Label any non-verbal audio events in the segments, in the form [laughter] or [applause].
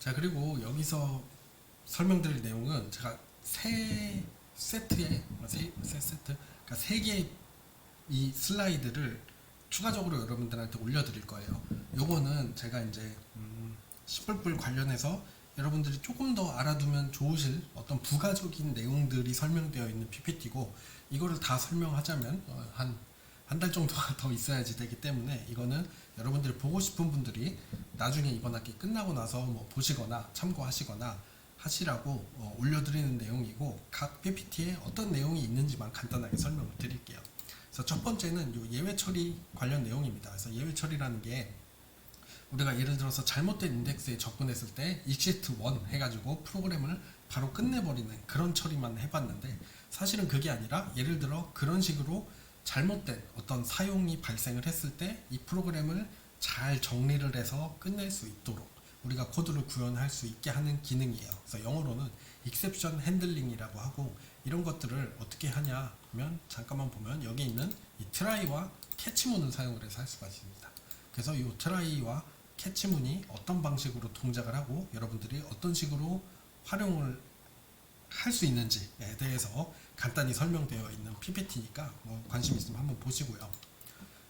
자 그리고 여기서 설명드릴 내용은 제가 세 세트에 세, 세 세트 그러니까 세 개의 이 슬라이드를 추가적으로 여러분들한테 올려드릴 거예요. 요거는 제가 이제 음, 시뿔뿔 관련해서 여러분들이 조금 더 알아두면 좋으실 어떤 부가적인 내용들이 설명되어 있는 PPT고 이거를 다 설명하자면 어, 한 한 달 정도가 [laughs] 더 있어야지 되기 때문에 이거는 여러분들이 보고 싶은 분들이 나중에 이번 학기 끝나고 나서 뭐 보시거나 참고하시거나 하시라고 어, 올려드리는 내용이고 각 PPT에 어떤 내용이 있는지만 간단하게 설명을 드릴게요. 그래서 첫 번째는 요 예외 처리 관련 내용입니다. 그래서 예외 처리라는 게 우리가 예를 들어서 잘못된 인덱스에 접근했을 때 exit 1 해가지고 프로그램을 바로 끝내버리는 그런 처리만 해봤는데 사실은 그게 아니라 예를 들어 그런 식으로 잘못된 어떤 사용이 발생을 했을 때 이 프로그램을 잘 정리를 해서 끝낼 수 있도록 우리가 코드를 구현할 수 있게 하는 기능이에요. 그래서 영어로는 exception handling이라고 하고 이런 것들을 어떻게 하냐 하면 잠깐만 보면 여기 있는 이 try와 catch문을 사용을 해서 할 수가 있습니다. 그래서 이 try와 catch문이 어떤 방식으로 동작을 하고 여러분들이 어떤 식으로 활용을 할 수 있는지에 대해서 간단히 설명되어 있는 PPT니까 뭐 관심 있으면 한번 보시고요.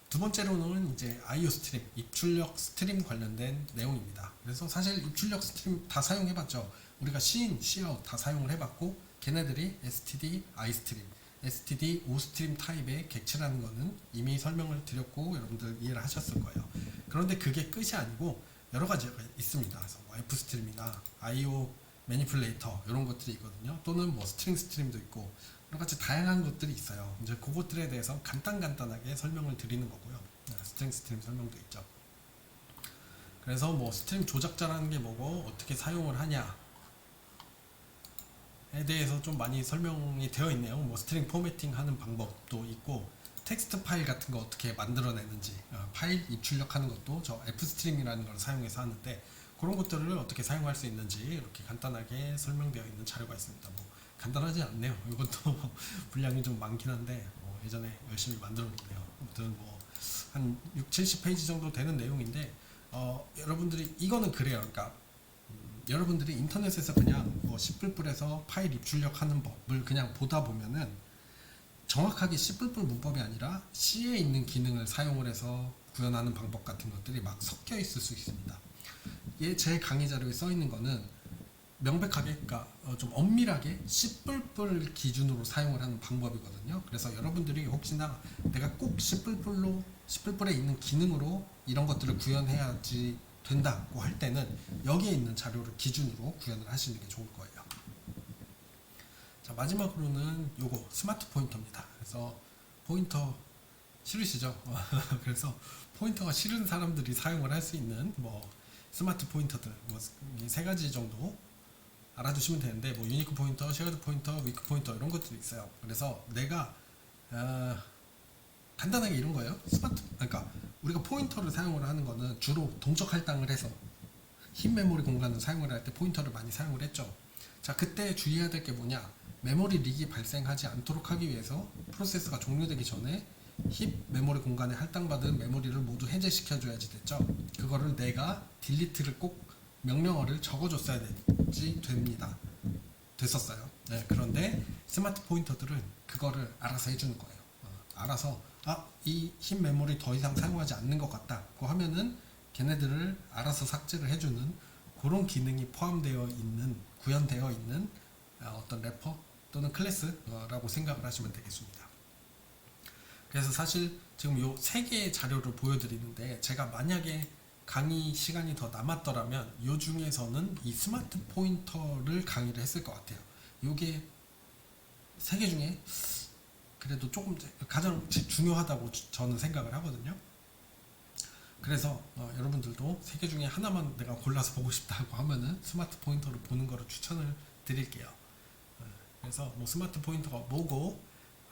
두 번째로는 이제 IO 스트림, 입출력 스트림 관련된 내용입니다. 그래서 사실 입출력 스트림 다 사용해봤죠. 우리가 C인, Cout 다 사용을 해봤고 걔네들이 STD, iStream, STD, OStream 타입의 객체라는 거는 이미 설명을 드렸고 여러분들 이해를 하셨을 거예요. 그런데 그게 끝이 아니고 여러 가지가 있습니다. 그래서 뭐 F스트림이나 IO 매니플레이터 이런 것들이 있거든요. 또는 뭐 스트링 스트림도 있고 여러 가지 다양한 것들이 있어요. 이제 그것들에 대해서 간단 간단하게 설명을 드리는 거고요. 네, 스트링 스트림 설명도 있죠. 그래서 뭐 스트림 조작자라는 게 뭐고 어떻게 사용을 하냐에 대해서 좀 많이 설명이 되어 있네요. 뭐 스트링 포매팅 하는 방법도 있고 텍스트 파일 같은 거 어떻게 만들어내는지 어, 파일 입출력하는 것도 저 F스트림이라는 걸 사용해서 하는데 그런 것들을 어떻게 사용할 수 있는지 이렇게 간단하게 설명되어 있는 자료가 있습니다. 뭐 간단하지 않네요. [laughs] 이것도 분량이 좀 많긴 한데 뭐 예전에 열심히 만들었는데요. 아무튼 뭐한 6, 70페이지 정도 되는 내용인데 어, 여러분들이 이거는 그래요. 그러니까 음, 여러분들이 인터넷에서 그냥 뭐 씨뿔뿔에서 파일 입출력 하는 법을 그냥 보다 보면은 정확하게 씨뿔뿔 문법이 아니라 C에 있는 기능을 사용을 해서 구현하는 방법 같은 것들이 막 섞여 있을 수 있습니다. 얘제 강의 자료에 써 있는 거는 명백하게 그러니까 어, 좀 엄밀하게 씨뿔뿔 기준으로 사용을 하는 방법이거든요. 그래서 여러분들이 혹시나 내가 꼭 씨뿔뿔로 씨뿔뿔에 있는 기능으로 이런 것들을 구현해야지 된다고 할 때는 여기에 있는 자료를 기준으로 구현을 하시는 게 좋을 거예요. 자 마지막으로는 요거 스마트 포인터입니다. 그래서 포인터 싫으시죠? [laughs] 그래서 포인터가 싫은 사람들이 사용을 할 수 있는 뭐 스마트 포인터들 뭐세 가지 정도 알아두시면 되는데 뭐 유니크 포인터, 쉐어드 포인터, 위크 포인터 이런 것들이 있어요. 그래서 내가 어, 간단하게 이런 거예요. 스마트 그러니까 우리가 포인터를 사용을 하는 거는 주로 동적 할당을 해서 흰 메모리 공간을 사용을 할 때 포인터를 많이 사용을 했죠. 자 그때 주의해야 될 게 뭐냐? 메모리 릭이 발생하지 않도록 하기 위해서 프로세스가 종료되기 전에 힙 메모리 공간에 할당받은 메모리를 모두 해제시켜줘야지 됐죠. 그거를 내가 딜리트를 꼭 명령어를 적어줬어야 되지 됩니다. 됐었어요. 네, 그런데 스마트 포인터들은 그거를 알아서 해주는 거예요. 어, 알아서 아이 흰 메모리 더 이상 사용하지 않는 것 같다고 하면은 걔네들을 알아서 삭제를 해주는 그런 기능이 포함되어 있는 구현되어 있는 어, 어떤 래퍼 또는 클래스라고 생각을 하시면 되겠습니다. 그래서 사실 지금 요 세 개의 자료를 보여드리는데 제가 만약에 강의 시간이 더 남았더라면 요 중에서는 이 스마트 포인터를 강의를 했을 것 같아요. 요게 세 개 중에 그래도 조금 가장 중요하다고 주- 저는 생각을 하거든요. 그래서 어, 여러분들도 세 개 중에 하나만 내가 골라서 보고 싶다고 하면은 스마트 포인터를 보는 거를 추천을 드릴게요. 어, 그래서 뭐 스마트 포인터가 뭐고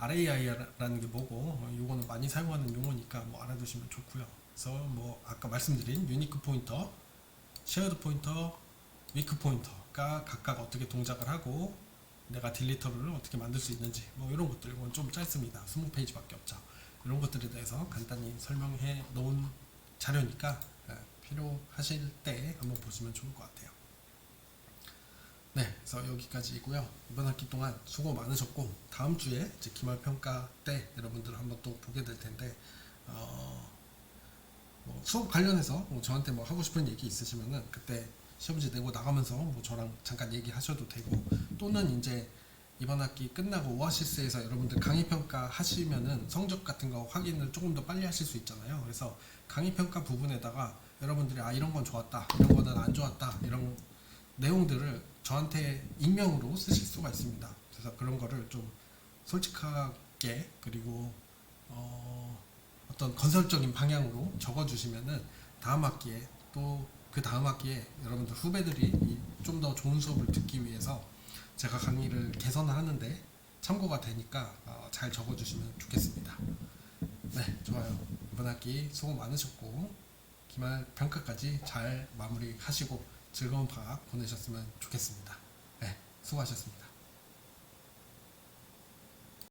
RAI라는 게 뭐고 어, 요거는 많이 사용하는 용어니까 뭐 알아두시면 좋고요. 그래서 뭐 아까 말씀드린 유니크 포인터, 쉐어드 포인터, 위크 포인터가 각각 어떻게 동작을 하고 내가 딜리터를 어떻게 만들 수 있는지 뭐 이런 것들 이건 좀 짧습니다. 20페이지밖에 없죠. 이런 것들에 대해서 간단히 설명해 놓은 자료니까 예, 필요하실 때 한번 보시면 좋을 것 같아요. 네, 그래서 여기까지이고요. 이번 학기 동안 수고 많으셨고 다음 주에 이제 기말 평가 때 여러분들 한번 또 보게 될 텐데 어, 뭐 수업 관련해서 뭐 저한테 뭐 하고 싶은 얘기 있으시면은 그때 시험지 내고 나가면서 뭐 저랑 잠깐 얘기하셔도 되고 또는 이제 이번 학기 끝나고 오아시스에서 여러분들 강의 평가 하시면은 성적 같은 거 확인을 조금 더 빨리 하실 수 있잖아요. 그래서 강의 평가 부분에다가 여러분들이 아 이런 건 좋았다, 이런 거는 안 좋았다 이런 내용들을 저한테 익명으로 쓰실 수가 있습니다. 그래서 그런 거를 좀 솔직하게 그리고 어, 어떤 건설적인 방향으로 적어주시면은 다음 학기에 또 그 다음 학기에 여러분들 후배들이 좀 더 좋은 수업을 듣기 위해서 제가 강의를 개선하는데 참고가 되니까 어, 잘 적어주시면 좋겠습니다. 네, 좋아요. 이번 학기 수고 많으셨고 기말 평가까지 잘 마무리하시고 즐거운 방학 보내셨으면 좋겠습니다. 네, 수고하셨습니다.